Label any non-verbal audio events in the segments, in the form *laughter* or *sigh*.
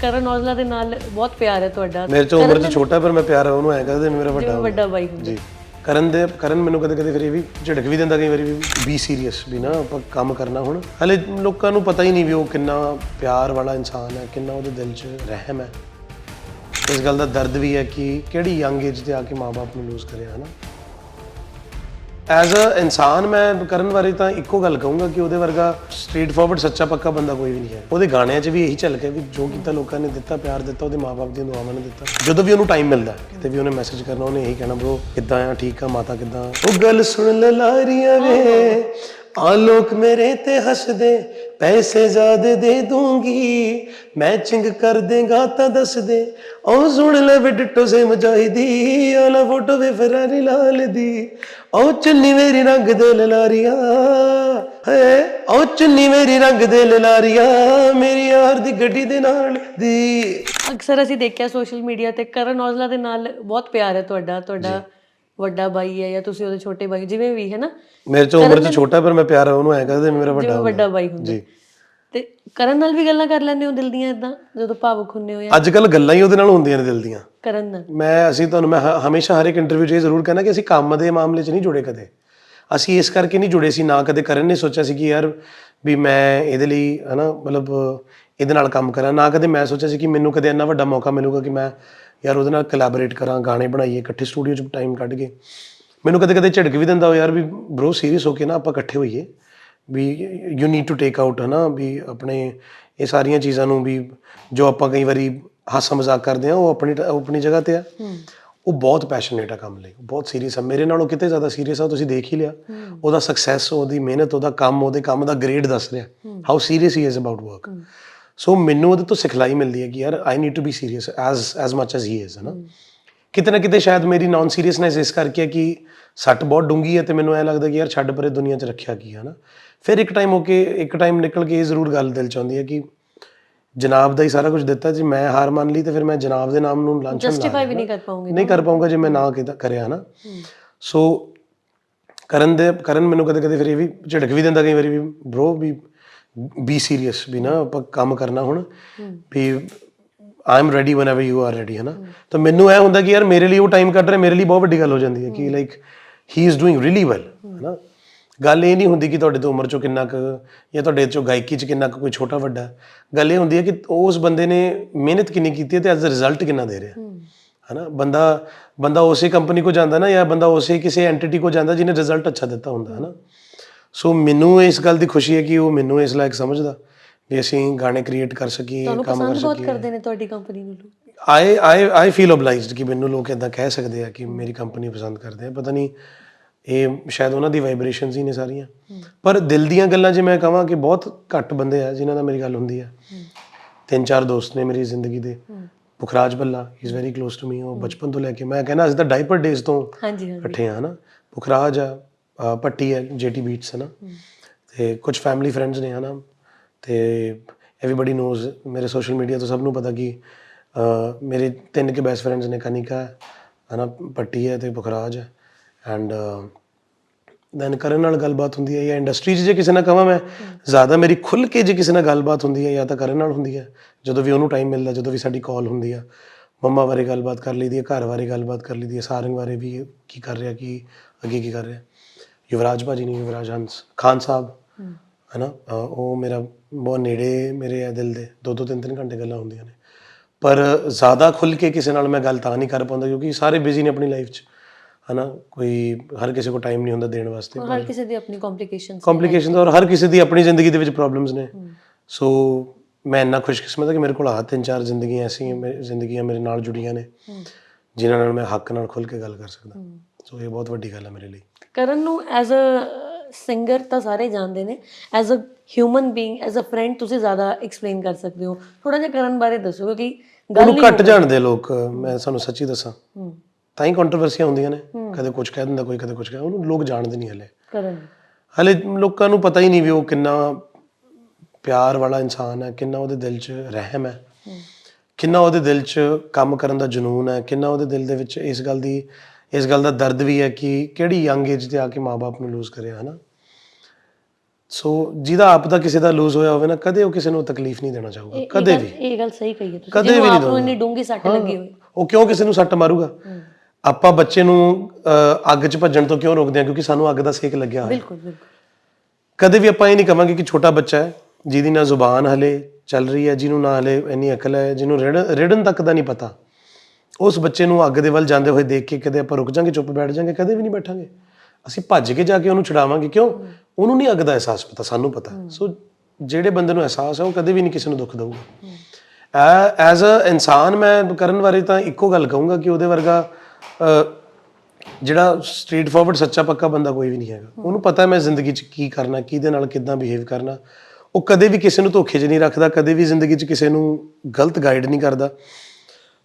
ਕਰਨ ਔਜਲਾ ਦੇ ਨਾਲ ਬਹੁਤ ਪਿਆਰ ਹੈ ਤੁਹਾਡਾ। ਮੇਰੇ ਤੋਂ ਉਮਰ 'ਚ ਛੋਟਾ ਪਰ ਮੈਂ ਪਿਆਰ ਉਹਨੂੰ ਐ ਕਰਦੇ ਮੇਰਾ ਵੱਡਾ ਜਿਵੇਂ ਵੱਡਾ ਬਾਈ ਹੁੰਦਾ। ਜੀ। ਕਰਨ ਦੇ ਕਰਨ ਮੈਨੂੰ ਕਦੇ ਕਦੇ ਫਿਰ ਇਹ ਵੀ ਝਿੜਕ ਵੀ ਦਿੰਦਾ ਕਈ ਵਾਰੀ ਵੀ ਬੀ ਸੀਰੀਅਸ ਵੀ ਨਾ ਆਪਾਂ ਕੰਮ ਕਰਨਾ ਹੁਣ। ਹਲੇ ਲੋਕਾਂ ਨੂੰ ਪਤਾ ਹੀ ਨਹੀਂ ਵੀ ਉਹ ਕਿੰਨਾ ਪਿਆਰ ਵਾਲਾ ਇਨਸਾਨ ਹੈ ਕਿੰਨਾ ਉਹਦੇ ਦਿਲ 'ਚ ਰਹਿਮ ਹੈ। ਇਸ ਗੱਲ ਦਾ ਦਰਦ ਵੀ ਹੈ ਕਿ ਕਿਹੜੀ ਯੰਗ ਏਜ ਤੇ ਆ ਕੇ ਮਾਪੇ ਨੂੰ ਲੂਜ਼ ਕਰਿਆ ਹਨਾ? ਐਜ਼ ਅ ਇਨਸਾਨ, ਮੈਂ ਕਰਨ ਬਾਰੇ ਤਾਂ ਇੱਕੋ ਗੱਲ ਕਹੂੰਗਾ ਕਿ ਉਹਦੇ ਵਰਗਾ ਸਟ੍ਰੀਟ ਫਾਰਵਰਡ ਸੱਚਾ, ਪੱਕਾ ਬੰਦਾ ਕੋਈ ਵੀ ਨਹੀਂ ਹੈ। ਉਹਦੇ ਗਾਣਿਆਂ 'ਚ ਵੀ ਇਹੀ ਝਲਕ ਹੈ ਵੀ ਜੋ ਕੀਤਾ ਲੋਕਾਂ ਨੇ ਦਿੱਤਾ, ਪਿਆਰ ਦਿੱਤਾ, ਉਹਦੇ ਮਾਪੇ ਦੀਆਂ ਦੁਆਵਾਂ ਨੇ ਦਿੱਤਾ। ਜਦੋਂ ਵੀ ਉਹਨੂੰ ਟਾਈਮ ਮਿਲਦਾ, ਕਿਤੇ ਵੀ ਉਹਨੇ ਮੈਸੇਜ ਕਰਨਾ, ਉਹਨੇ ਇਹੀ ਕਹਿਣਾ ਬ్రో ਕਿੱਦਾਂ ਆ? ਠੀਕ ਆ? ਮਾਤਾ ਕਿੱਦਾਂ ਉਹ ਗੱਲ ਸੁਣ ਲੈ ਲਾਰੀਆਂ ਵੇ। ਆ ਲੋਕ ਮੇਰੇ ਤੇ ਹੱਸਦੇ, ਪੈਸੇ ਜ਼ਿਆਦੇ ਦੇ ਦੂੰਗੀ। ਮੈਚਿੰਗ ਕਰ ਦੇਗਾ ਤਾਂ ਦੱਸ ਦੇ ਉਹ ਸੁਣ ਲੈ ਵੇ ਸੇ ਮਜਾਹੀਦੀ ਆ ਫੋਟੋ ਵੇ ਫਰਾਰੀ ਲਾਲ ਦੀ। ਉਹ ਚੁੰਨੀ ਮੇਰੀ ਰੰਗ ਦੇ ਲਲਾਰੀਆਂ ਹੈ ਉਹ ਚੁੰਨੀ ਮੇਰੀ ਰੰਗ ਦੇ ਲਲਾਰੀਆਂ ਮੇਰੀ ਯਾਰ ਦੀ ਗੱਡੀ ਦੇ ਨਾਲ ਦੀ। ਅਕਸਰ ਅਸੀਂ ਦੇਖਿਆ ਸੋਸ਼ਲ ਮੀਡੀਆ ਤੇ ਕਰਨ ਔਜਲਾ ਦੇ ਨਾਲ ਬਹੁਤ ਪਿਆਰ ਹੈ ਤੁਹਾਡਾ ਤੁਹਾਡਾ ਵੱਡਾ ਬਾਈ ਹੈ ਜਾਂ ਤੁਸੀਂ ਉਹਦੇ ਛੋਟੇ ਬਾਈ ਜਿਵੇਂ ਵੀ ਹੈ ਨਾ? ਮੇਰੇ ਤੋਂ ਉਮਰ 'ਚ ਛੋਟਾ ਪਰ ਮੈਂ ਪਿਆਰ ਉਹਨੂੰ ਐ ਕਰਦੇ ਮੇਰਾ ਵੱਡਾ ਜਿਵੇਂ ਵੱਡਾ ਬਾਈ ਹੁੰਦਾ। ਜੀ। ਤੇ ਕਰਨ ਨਾਲ ਵੀ ਗੱਲਾਂ ਕਰ ਲੈਂਦੇ ਹੋ ਦਿਲ ਦੀਆਂ ਇਦਾਂ ਜਦੋਂ ਭਾਵੁਕ ਹੁੰਦੇ ਹੋ ਜਾਂ? ਅੱਜ ਕੱਲ ਗੱਲਾਂ ਹੀ ਉਹਦੇ ਨਾਲ ਹੁੰਦੀਆਂ ਨੇ ਦਿਲ ਦੀਆਂ। ਕਰਨ ਨਾਲ? ਮੈਂ ਅਸੀਂ ਤੁਹਾਨੂੰ ਮੈਂ ਹ- ਹਮੇਸ਼ਾ ਹਰ ਇੱਕ ਇੰਟਰਵਿਊ 'ਚ ਇਹ ਜ਼ਰੂਰ ਕਹਿੰਦਾ ਕਿ ਅਸੀਂ ਕੰਮ ਦੇ ਮਾਮਲੇ 'ਚ ਨਹੀਂ ਜੁੜੇ ਕਦੇ। ਅਸੀਂ ਇਸ ਕਰਕੇ ਨਹੀਂ ਜੁੜੇ ਸੀ ਨਾ ਕਦੇ ਕਰਨ ਨੇ ਸੋਚਿਆ ਸੀ ਕਿ ਯਾਰ ਵੀ ਮੈਂ ਇਹਦੇ ਲਈ ਹਨਾ ਮਤਲਬ ਇਹਦੇ ਨਾਲ ਕੰਮ ਕਰਾਂ ਨਾ ਕਦੇ ਮੈਂ ਸੋਚਿਆ ਸੀ ਕਿ ਮੈਨੂੰ ਕਦੇ ਇੰਨਾ ਵੱਡਾ ਮੌਕਾ ਮਿਲੂਗਾ ਕਿ ਮੈਂ ਯਾਰ ਉਹਦੇ ਨਾਲ ਕੋਲੈਬੋਰੇਟ ਕਰਾਂ ਗਾਣੇ ਬਣਾਈਏ ਇਕੱਠੇ ਸਟੂਡੀਓ 'ਚ ਟਾਈਮ ਕੱਢ ਕੇ। ਮੈਨੂੰ ਕਦੇ ਕਦੇ ਝਿੜਕ ਵੀ ਦਿੰਦਾ ਉਹ ਯਾਰ ਵੀ ਬ్రో ਸੀਰੀਅਸ ਹੋ ਕੇ ਨਾ ਆਪਾਂ ਇਕੱਠੇ ਹੋਈਏ। ਵੀ you need to take out ਹਨਾ ਵੀ ਆਪਣੇ ਇਹ ਸਾਰੀਆਂ ਚੀਜ਼ਾਂ ਨੂੰ ਵੀ ਜੋ ਆਪਾਂ ਕਈ ਵਾਰੀ ਹਾਸਾ ਮਜ਼ਾਕ ਕਰਦੇ ਆ ਉਹ ਆਪਣੀ ਆਪਣੀ ਜਗ੍ਹਾ ਤੇ ਆ। ਉਹ ਬਹੁਤ ਪੈਸ਼ਨੇਟ ਆ ਕੰਮ ਲਈ ਬਹੁਤ ਸੀਰੀਅਸ ਆ। ਮੇਰੇ ਨਾਲੋਂ ਕਿਤੇ ਜ਼ਿਆਦਾ ਸੀਰੀਅਸ ਆ ਤੁਸੀਂ ਦੇਖ ਹੀ ਲਿਆ। ਉਹਦਾ ਸਕਸੈਸ ਉਹਦੀ ਮਿਹਨਤ ਉਹਦਾ ਕੰਮ ਉਹਦੇ ਕੰਮ ਦਾ ਗ੍ਰੇਡ ਦੱਸ ਰਿਹਾ। How serious he is about work so ਮੈਨੂੰ ਉਹਦੇ ਤੋਂ ਸਿਖਲਾਈ ਮਿਲਦੀ ਹੈ ਕਿ ਯਾਰ I need to be serious as as much as he is ਹਨਾ। ਕਿਤੇ ਨਾ ਕਿਤੇ ਸ਼ਾਇਦ ਮੇਰੀ ਨਾਨ ਸੀਰੀਅਸਨੈਸ ਇਸ ਕਰਕੇ ਹੈ ਕਿ ਸੱਟ ਬਹੁਤ ਡੂੰਗੀ ਹੈ ਤੇ ਮੈਨੂੰ ਐ ਲੱਗਦਾ ਕਿ ਯਾਰ ਛੱਡ ਪਰੇ ਦੁਨੀਆ 'ਚ ਰੱਖਿਆ ਕੀ ਹੈ ਨਾ। ਫਿਰ ਇੱਕ ਟਾਈਮ ਹੋ ਕੇ ਇੱਕ ਟਾਈਮ ਨਿਕਲ ਕੇ ਇਹ ਜ਼ਰੂਰ ਗੱਲ ਦਿਲ 'ਚ ਆਉਂਦੀ ਹੈ ਕਿ ਜਨਾਬ ਦਾ ਹੀ ਸਾਰਾ ਕੁਝ ਦਿੱਤਾ ਜੇ ਮੈਂ ਹਾਰ ਮੰਨ ਲਈ ਤੇ ਫਿਰ ਮੈਂ ਜਨਾਬ ਦੇ ਨਾਮ ਨੂੰ ਲਾਂਛਨ ਲਾ ਜਸਟੀਫਾਈ ਵੀ ਨਹੀਂ ਕਰ ਪਾਉਂਗੇ ਨਹੀਂ ਕਰ ਪਾਉਂਗਾ ਜੇ ਮੈਂ ਨਾ ਕੀਤਾ ਕਰਿਆ ਨਾ। ਸੋ ਕਰਨ ਦੇ ਕਰਨ ਮੈਨੂੰ ਕਦੇ ਕਦੇ ਫਿਰ ਇਹ ਵੀ ਝਿੜਕ ਵੀ ਦਿੰਦਾ ਕਈ ਵਾਰੀ ਵੀ ਬ్రో ਵੀ ਬੀ ਸੀਰੀਅਸ ਵੀ ਨਾ ਆਪਾਂ ਕੰਮ ਕਰਨਾ ਹੁਣ। ਵੀ I am ready whenever you are ready ਹੈ ਨਾ ਤਾਂ ਮੈਨੂੰ ਇਹ ਹੁੰਦਾ ਕਿ ਯਾਰ ਮੇਰੇ ਲਈ ਉਹ ਟਾਈਮ ਕੱਢ ਰਿਹਾ ਮੇਰੇ ਲਈ ਬਹੁਤ ਵੱਡੀ ਗੱਲ ਹੋ ਜਾਂਦੀ ਹੈ ਕਿ like he is doing really well ਹੈ ਨਾ ਗੱਲ ਇਹ ਨਹੀਂ ਹੁੰਦੀ ਕਿ ਤੁਹਾਡੇ ਤੋਂ ਉਮਰ ਚੋਂ ਕਿੰਨਾ ਕੁ ਜਾਂ ਤੁਹਾਡੇ ਚੋਂ ਗਾਇਕੀ ਚ ਕਿੰਨਾ ਕੁ ਕੋਈ ਛੋਟਾ ਵੱਡਾ। ਹੈ। ਗੱਲ ਇਹ ਹੁੰਦੀ ਹੈ ਕਿ ਉਸ ਬੰਦੇ ਨੇ ਮਿਹਨਤ ਕਿੰਨੀ ਕੀਤੀ ਹੈ ਤੇ ਐਜ਼ ਅ ਰਿਜ਼ਲਟ ਕਿੰਨਾ ਦੇ ਰਿਹਾ। ਹਨਾ? ਬੰਦਾ ਬੰਦਾ ਉਸੇ ਕੰਪਨੀ ਕੋ ਜਾਂਦਾ ਨਾ ਜਾਂ ਬੰਦਾ ਉਸੇ ਕਿਸੇ ਐਂਟੀਟੀ ਕੋ ਜਾਂਦਾ ਜਿਹਨੇ ਰਿਜ਼ਲਟ ਅੱਛਾ ਦਿੱਤਾ ਹੁੰਦਾ ਹਨਾ? ਸੋ ਮੈਨੂੰ ਇਸ ਗੱਲ ਦੀ ਖੁਸ਼ੀ ਹੈ ਕਿ ਉਹ ਮੈਨੂੰ ਇਸ ਲਾਇਕ ਸਮਝਦਾ। ਵੀ ਅਸੀਂ ਗਾਣੇ ਕ੍ਰੀਏਟ ਕਰ ਸਕੀਏ ਤੁਹਾਨੂੰ ਕੰਮ ਕਰ ਪਸੰਦ ਬਹੁਤ ਸਕੀਏ। ਕਰਦੇ ਨੇ ਤੁਹਾਡੀ ਕੰਪਨੀ ਨੂੰ ਆਈ ਆਈ ਆਈ ਫੀਲ ਓਬਲਾਈਜ਼ਡ ਕਿ ਮੈਨੂੰ ਲੋਕ ਇਦਾਂ ਕਹਿ ਸਕਦੇ ਆ ਕਿ ਮੇਰੀ ਕੰਪਨੀ ਪਸੰਦ ਕਰਦੇ ਆ। ਪਤਾ ਨਹੀਂ ਇਹ ਸ਼ਾਇਦ ਉਹਨਾਂ ਦੀ ਵਾਈਬ੍ਰੇਸ਼ਨਸ ਹੀ ਨੇ ਸਾਰੀਆਂ। ਪਰ ਦਿਲ ਦੀਆਂ ਗੱਲਾਂ ਜੇ ਮੈਂ ਕਹਾਂ ਕਿ ਬਹੁਤ ਘੱਟ ਬੰਦੇ ਆ ਜਿਨ੍ਹਾਂ ਨਾਲ ਮੇਰੀ ਗੱਲ ਹੁੰਦੀ ਆ। ਤਿੰਨ ਚਾਰ ਦੋਸਤ ਨੇ ਮੇਰੀ ਜ਼ਿੰਦਗੀ ਦੇ। Pukhraj Balla he is very close to me ਉਹ ਬਚਪਨ ਤੋਂ ਲੈ ਕੇ ਮੈਂ ਕਹਿੰਦਾ ਅਸੀਂ ਤਾਂ ਡਾਈਪਰ ਡੇਜ਼ ਤੋਂ ਇਕੱਠੇ ਆ ਹਨਾ। ਪੁਖਰਾਜ ਆ ਪੱਟੀ ਹੈ ਜੀਟੀ ਬੀਟਸ ਹੈ। ਨਾ ਤੇ ਕੁਝ ਫੈਮਿਲੀ ਫਰੈਂਡਸ ਨੇ ਹਨਾ। ਤੇ ਐਵਰੀਬਾਡੀ ਨੋਜ਼ ਮੇਰੇ ਸੋਸ਼ਲ ਮੀਡੀਆ ਤੋਂ ਸਭ ਨੂੰ ਪਤਾ ਕਿ ਮੇਰੇ ਤਿੰਨ ਕੇ ਬੈਸਟ ਫਰੈਂਡਸ ਨੇ ਕਨਿਕਾ ਹੈ ਹਨਾ ਪੱਟੀ ਹੈ ਤੇ ਪੁਖਰਾਜ ਹੈ ਐਂਡ ਦੈਨ ਕਰਨ ਨਾਲ ਗੱਲਬਾਤ ਹੁੰਦੀ ਹੈ ਜਾਂ ਇੰਡਸਟਰੀ 'ਚ ਜੇ ਕਿਸੇ ਨਾਲ ਕਹਾਂ ਮੈਂ, ਜ਼ਿਆਦਾ ਮੇਰੀ ਖੁੱਲ ਕੇ ਜੇ ਕਿਸੇ ਨਾਲ ਗੱਲਬਾਤ ਹੁੰਦੀ ਹੈ ਜਾਂ ਤਾਂ ਕਰਨ ਨਾਲ ਹੁੰਦੀ ਹੈ, ਜਦੋਂ ਵੀ ਉਹਨੂੰ ਟਾਈਮ ਮਿਲਦਾ, ਜਦੋਂ ਵੀ ਸਾਡੀ ਕਾਲ ਹੁੰਦੀ ਆ, ਮੰਮਾ ਬਾਰੇ ਗੱਲਬਾਤ ਕਰ ਲਈਦੀ ਹੈ, ਘਰ ਬਾਰੇ ਗੱਲਬਾਤ ਕਰ ਲਈਦੀ ਹੈ, ਸਾਰਿਆਂ ਬਾਰੇ ਵੀ ਕੀ ਕਰ ਰਿਹਾ, ਕੀ ਅੱਗੇ ਕੀ ਕਰ ਰਿਹਾ। ਯੁਵਰਾਜ ਭਾਜੀ ਨੇ, ਯੁਵਰਾਜ ਹੰਸ ਖਾਨ ਸਾਹਿਬ ਹੈ ਨਾ ਉਹ ਮੇਰਾ ਬਹੁਤ ਨੇੜੇ ਮੇਰੇ ਆ ਦਿਲ ਦੇ ਦੋ ਦੋ ਤਿੰਨ ਤਿੰਨ ਘੰਟੇ ਗੱਲਾਂ ਹੁੰਦੀਆਂ ਨੇ। ਪਰ ਜ਼ਿਆਦਾ ਖੁੱਲ ਕੇ ਕਿਸੇ ਨਾਲ ਮੈਂ ਗੱਲ ਤਾਂ ਨਹੀਂ ਕਰ ਪਾਉਂਦਾ ਕਿਉਂਕਿ ਸਾਰੇ ਬਿਜ਼ੀ ਨੇ ਆਪਣੀ ਲਾਈਫ 'ਚ। ਹੈ ਨਾ ਕੋਈ ਹਰ ਕਿਸੇ ਕੋਲ ਟਾਈਮ ਨਹੀਂ ਹੁੰਦਾ ਦੇਣ ਵਾਸਤੇ। ਹਰ ਕਿਸੇ ਦੀ ਆਪਣੀ ਕੰਪਲਿਕੇਸ਼ਨਸ ਕੰਪਲਿਕੇਸ਼ਨਸ ਔਰ ਹਰ ਕਿਸੇ ਦੀ ਆਪਣੀ ਜ਼ਿੰਦਗੀ ਦੇ ਵਿੱਚ ਪ੍ਰੋਬਲਮਸ ਨੇ। ਸੋ ਮੈਂ ਇੰਨਾ ਖੁਸ਼ਕਿਸਮਤ ਹਾਂ ਕਿ ਮੇਰੇ ਕੋਲ ਆਹ ਤਿੰਨ ਚਾਰ ਜ਼ਿੰਦਗੀਆਂ ਐਸੀਆਂ ਮੇਰੇ ਜ਼ਿੰਦਗੀਆਂ ਮੇਰੇ ਨਾਲ ਜੁੜੀਆਂ ਨੇ। ਜਿਨ੍ਹਾਂ ਨਾਲ ਮੈਂ ਹੱਕ ਨਾਲ ਖੁੱਲ ਕੇ ਗੱਲ ਕਰ ਸਕਦਾ। ਸੋ ਇਹ ਬਹੁਤ ਵੱਡੀ ਗੱਲ ਹੈ ਮੇਰੇ ਲਈ। ਕਰਨ ਨੂੰ ਐਜ਼ ਅ ਸਿੰਗਰ ਤਾਂ ਸਾਰੇ ਜਾਣਦੇ ਨੇ। As a human being as a friend ਤੁਸੀਂ ਜ਼ਿਆਦਾ ਐਕਸਪਲੇਨ ਕਰ ਸਕਦੇ ਹੋ। ਥੋੜਾ ਜਿਹਾ ਕਰਨ ਬਾਰੇ ਦੱਸੋ ਕਿਉਂਕਿ ਗੱਲ ਉਹਨੂੰ ਘੱਟ ਜਾਣਦੇ ਲੋਕ ਮੈਂ ਤੁਹਾਨੂੰ ਸੱਚੀ ਦੱਸਾਂ। ਤਾਂ ਹੀ ਕੰਟਰੋਵਰਸੀਆਂ ਹੁੰਦੀਆਂ ਨੇ। ਕਦੇ ਕੁਝ ਕਹਿ ਦਿੰਦਾ ਕੋਈ ਕਦੇ ਕੁਝ ਕਹਿ ਉਹਨੂੰ ਲੋਕ ਜਾਣਦੇ ਨਹੀਂ ਹਲੇ। ਕਰਨ। ਹਲੇ ਲੋਕਾਂ ਨੂੰ ਪਤਾ ਹੀ ਨਹੀਂ ਵੀ ਉਹ ਕਿੰਨਾ ਪਿਆਰ ਵਾਲਾ ਇਨਸਾਨ ਹੈ ਕਿੰਨਾ ਉਹਦੇ ਦਿਲ 'ਚ ਰਹਿਮ ਹੈ। ਕਿੰਨਾ ਉਹਦੇ ਦਿਲ 'ਚ ਕੰਮ ਕਰਨ ਦਾ ਜਨੂਨ ਹੈ ਕਿੰਨਾ ਉਹਦੇ ਦਿਲ ਦੇ ਵਿੱਚ ਇਸ ਗੱਲ ਦੀ ਇਸ ਗੱਲ ਦਾ ਦਰਦ ਵੀ ਹੈ ਕਿ ਕਿਹੜੀ ਯੰਗ ਏਜ ਤੇ ਆ ਕੇ ਮਾਪੇ ਨੂੰ ਲੂਜ਼ ਕਰਿਆ ਹਨਾ? ਸੋ ਜਿਹਦਾ ਆਪ ਦਾ ਕਿਸੇ ਦਾ ਲੂਜ਼ ਹੋਇਆ ਹੋਵੇ ਨਾ ਕਦੇ ਉਹ ਕਿਸੇ ਨੂੰ ਤਕਲੀਫ ਨਹੀਂ ਦੇਣਾ ਚਾਹੂਗਾ ਇਹ- ਕਦੇ ਵੀ। ਇਹ ਗੱਲ ਸਹੀ ਕਹੀ ਹੈ ਤੁਸੀਂ। ਕਦੇ ਜਿਹਨੂੰ ਵੀ ਨਹੀਂ ਆਪ ਨੂੰ। ਇੰਨੀ ਡੂੰਗੀ ਸੱਟ ਲੱਗੀ ਹੋਈ ਉਹ ਕਿਉਂ ਕਿਸੇ ਨੂੰ ਸੱਟ ਮਾਰੂਗਾ? ਆਪਾਂ ਬੱਚੇ ਨੂੰ ਅਹ, ਅੱਗ 'ਚ ਭੱਜਣ ਤੋਂ ਕਿਉਂ ਰੋਕਦੇ ਹਾਂ? ਕਿਉਂਕਿ ਸਾਨੂੰ ਅੱਗ ਦਾ ਸੇਕ ਲੱਗਿਆ ਹੋਇਆ। ਬਿਲਕੁਲ ਬਿਲਕੁਲ। ਕਦੇ ਵੀ ਆਪਾਂ ਇਹ ਨਹੀਂ ਕਵਾਂਗੇ ਕਿ ਛੋਟਾ ਬੱਚਾ ਹੈ ਜਿਹਦੀ ਨਾ ਜ਼ੁਬਾਨ ਹਲੇ ਚੱਲ ਰਹੀ ਹੈ ਜਿਹਨੂੰ ਨਾ ਹਲੇ ਇੰਨੀ ਅਕਲ ਹੈ ਜਿਹਨੂੰ ਰਿੜਨ ਤੱਕ ਦਾ ਨਹੀਂ ਪਤਾ। ਉਸ ਬੱਚੇ ਨੂੰ ਅੱਗ ਦੇ ਵੱਲ ਜਾਂਦੇ ਹੋਏ ਦੇਖ ਕੇ ਕਦੇ ਆਪਾਂ ਰੁਕ ਜਾਾਂਗੇ ਚੁੱਪ ਬੈਠ ਜਾਾਂਗੇ ਕਦੇ ਵੀ ਨਹੀਂ ਬੈਠਾਂਗੇ। ਅਸੀਂ ਭੱਜ ਕੇ ਜਾ ਕੇ ਉਹਨੂੰ ਛੁਡਾਵਾਂਗੇ ਕਿਉਂ? ਉਹਨੂੰ ਨਹੀਂ ਅੱਗ ਦਾ ਅਹਿਸਾਸ ਪਤਾ ਸਾਨੂੰ ਪਤਾ। ਸੋ ਜਿਹੜੇ ਬੰਦੇ ਨੂੰ ਅਹਿਸਾਸ ਹੈ ਉਹ ਕਦੇ ਵੀ ਨਹੀਂ ਕਿਸੇ ਨੂੰ ਦੁੱਖ ਦਊਗਾ। ਐਜ਼ ਅ ਇਨਸਾਨ ਮੈਂ ਕਰਨ ਬਾਰੇ ਤਾਂ ਇੱਕੋ ਗੱਲ ਕਹੂੰਗਾ ਕਿ ਉਹਦੇ ਵਰਗਾ ਜਿਹੜਾ ਸਟ੍ਰੇਟ ਫਾਰਵਰਡ ਸੱਚਾ ਪੱਕਾ ਬੰਦਾ ਕੋਈ ਵੀ ਨਹੀਂ ਹੈਗਾ। ਉਹਨੂੰ ਪਤਾ ਹੈ ਮੈਂ ਜ਼ਿੰਦਗੀ 'ਚ ਕੀ ਕਰਨਾ ਕਿਹਦੇ ਨਾਲ ਕਿੱਦਾਂ ਬਿਹੇਵ ਕਰਨਾ। ਉਹ ਕਦੇ ਵੀ ਕਿਸੇ ਨੂੰ ਧੋਖੇ 'ਚ ਨਹੀਂ ਰੱਖਦਾ ਕਦੇ ਵੀ ਜ਼ਿੰਦਗੀ 'ਚ ਕਿਸੇ ਨੂੰ ਗਲਤ ਗਾਈਡ ਨਹੀਂ ਕਰਦਾ।